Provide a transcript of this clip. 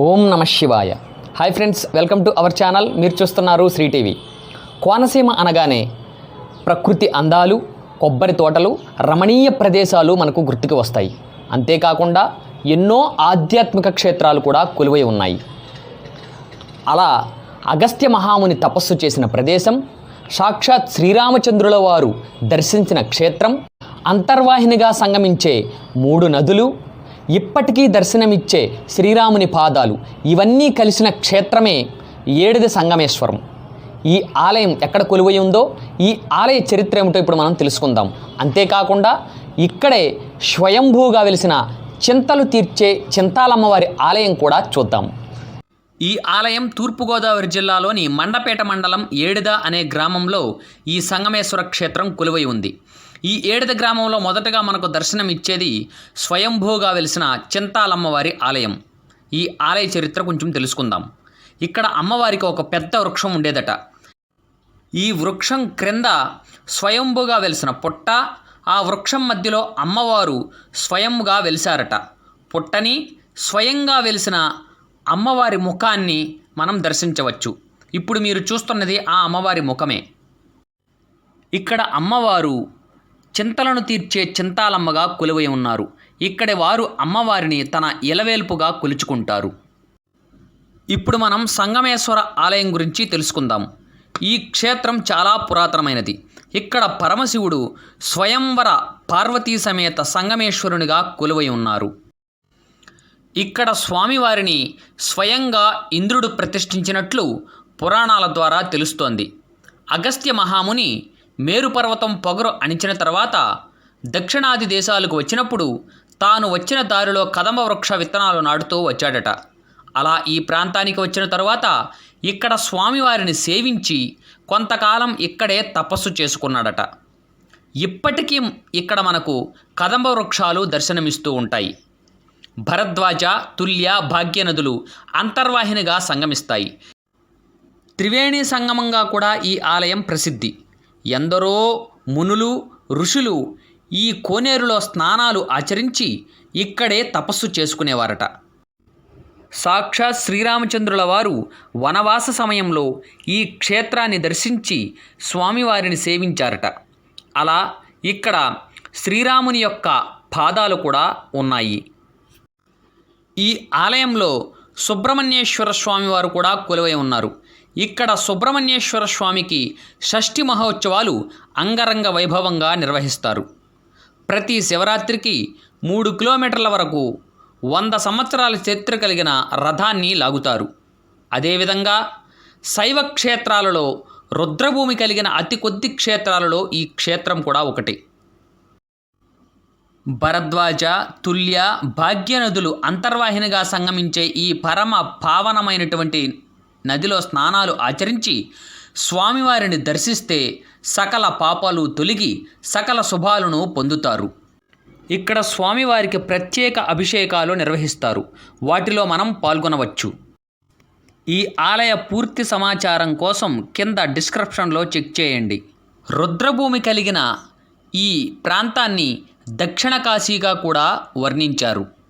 ఓం నమ శివాయ. Hi friends welcome to our channel మీరు చూస్తున్నారు శ్రీ టీవీ. కోనసీమ అనగానే ప్రకృతి అందాలు కొబ్బరి తోటలు రమణీయ ప్రదేశాలు మనకు గుర్తుకు వస్తాయి. అంతేకాకుండా ఎన్నో ఆధ్యాత్మిక క్షేత్రాలు కూడా కొలువై ఉన్నాయి. అలా అగస్త్య మహాముని తపస్సు చేసిన ప్రదేశం సాక్షాత్ శ్రీరామచంద్రుల వారు దర్శించిన క్షేత్రం అంతర్వాహినిగా సంగమించే మూడు నదులు ఇప్పటికీ దర్శనమిచ్చే శ్రీరాముని పాదాలు ఇవన్నీ కలిసిన క్షేత్రమే ఏడిది సంగమేశ్వరం. ఈ ఆలయం ఎక్కడ కొలువై ఉందో ఈ ఆలయ చరిత్ర ఏమిటో ఇప్పుడు మనం తెలుసుకుందాం. అంతేకాకుండా ఇక్కడే స్వయంభూగా వెలిసిన చింతలు తీర్చే చింతాలమ్మవారి ఆలయం కూడా చూద్దాం. ఈ ఆలయం తూర్పుగోదావరి జిల్లాలోని మండపేట మండలం ఏడిద అనే గ్రామంలో ఈ సంగమేశ్వర క్షేత్రం కొలువై ఉంది. ఈ ఏడిద గ్రామంలో మొదటగా మనకు దర్శనం ఇచ్చేది స్వయంభూగా వెలిసిన చింతాలమ్మవారి ఆలయం. ఈ ఆలయ చరిత్ర కొంచెం తెలుసుకుందాం. ఇక్కడ అమ్మవారికి ఒక పెద్ద వృక్షం ఉండేదట. ఈ వృక్షం క్రింద స్వయంభుగా వెలిసిన పుట్ట ఆ వృక్షం మధ్యలో అమ్మవారు స్వయంగా వెలిసారట పుట్టని స్వయంగా వెలిసిన అమ్మవారి ముఖాన్ని మనం దర్శించవచ్చు. ఇప్పుడు మీరు చూస్తున్నది ఆ అమ్మవారి ముఖమే. ఇక్కడ అమ్మవారు చింతలను తీర్చే చింతాలమ్మగా కొలువై ఉన్నారు. ఇక్కడి వారు అమ్మవారిని తన ఇలవేల్పుగా కొలుచుకుంటారు. ఇప్పుడు మనం సంగమేశ్వర ఆలయం గురించి తెలుసుకుందాం. ఈ క్షేత్రం చాలా పురాతనమైనది. ఇక్కడ పరమశివుడు స్వయంవర పార్వతీ సమేత సంగమేశ్వరునిగా కొలువై ఉన్నారు. ఇక్కడ స్వామివారిని స్వయంగా ఇంద్రుడు ప్రతిష్ఠించినట్లు పురాణాల ద్వారా తెలుస్తోంది. అగస్త్య మహాముని మేరుపర్వతం పొగరు అణిచిన తర్వాత దక్షిణాది దేశాలకు వచ్చినప్పుడు తాను వచ్చిన దారిలో కదంబ వృక్ష విత్తనాలు నాటుతూ వచ్చాడట. అలా ఈ ప్రాంతానికి వచ్చిన తరువాత ఇక్కడ స్వామివారిని సేవించి కొంతకాలం ఇక్కడే తపస్సు చేసుకున్నాడట. ఇప్పటికీ ఇక్కడ మనకు కదంబ వృక్షాలు దర్శనమిస్తూ ఉంటాయి. భరద్వాజ తుల్య భాగ్యనదులు అంతర్వాహినిగా సంగమిస్తాయి. త్రివేణి సంగమంగా కూడా ఈ ఆలయం ప్రసిద్ధి. ఎందరో మునులు ఋషులు ఈ కోనేరులో స్నానాలు ఆచరించి ఇక్కడే తపస్సు చేసుకునేవారట. సాక్షాత్ శ్రీరామచంద్రుల వారు వనవాస సమయంలో ఈ క్షేత్రాన్ని దర్శించి స్వామివారిని సేవించారట. అలా ఇక్కడ శ్రీరాముని యొక్క పాదాలు కూడా ఉన్నాయి. ఈ ఆలయంలో సుబ్రహ్మణ్యేశ్వర స్వామివారు కూడా కొలువై ఉన్నారు. ఇక్కడ సుబ్రహ్మణ్యేశ్వర స్వామికి షష్ఠి మహోత్సవాలు అంగరంగ వైభవంగా నిర్వహిస్తారు. ప్రతి శివరాత్రికి మూడు కిలోమీటర్ల వరకు వంద సంవత్సరాల చరిత్ర కలిగిన రథాన్ని లాగుతారు. అదేవిధంగా శైవ క్షేత్రాలలో రుద్రభూమి కలిగిన అతి కొద్ది క్షేత్రాలలో ఈ క్షేత్రం కూడా ఒకటి. భరద్వాజ తుల్య భాగ్యనదులు అంతర్వాహినిగా సంగమించే ఈ పరమ పావనమైనటువంటి నదిలో స్నానాలు ఆచరించి స్వామివారిని దర్శిస్తే సకల పాపాలు తొలగి సకల శుభాలను పొందుతారు. ఇక్కడ స్వామివారికి ప్రత్యేక అభిషేకాలు నిర్వహిస్తారు. వాటిలో మనం పాల్గొనవచ్చు. ఈ ఆలయ పూర్తి సమాచారం కోసం కింద డిస్క్రిప్షన్లో చెక్ చేయండి. రుద్రభూమి కలిగిన ఈ ప్రాంతాన్ని దక్షిణ కాశీగా కూడా వర్ణించారు.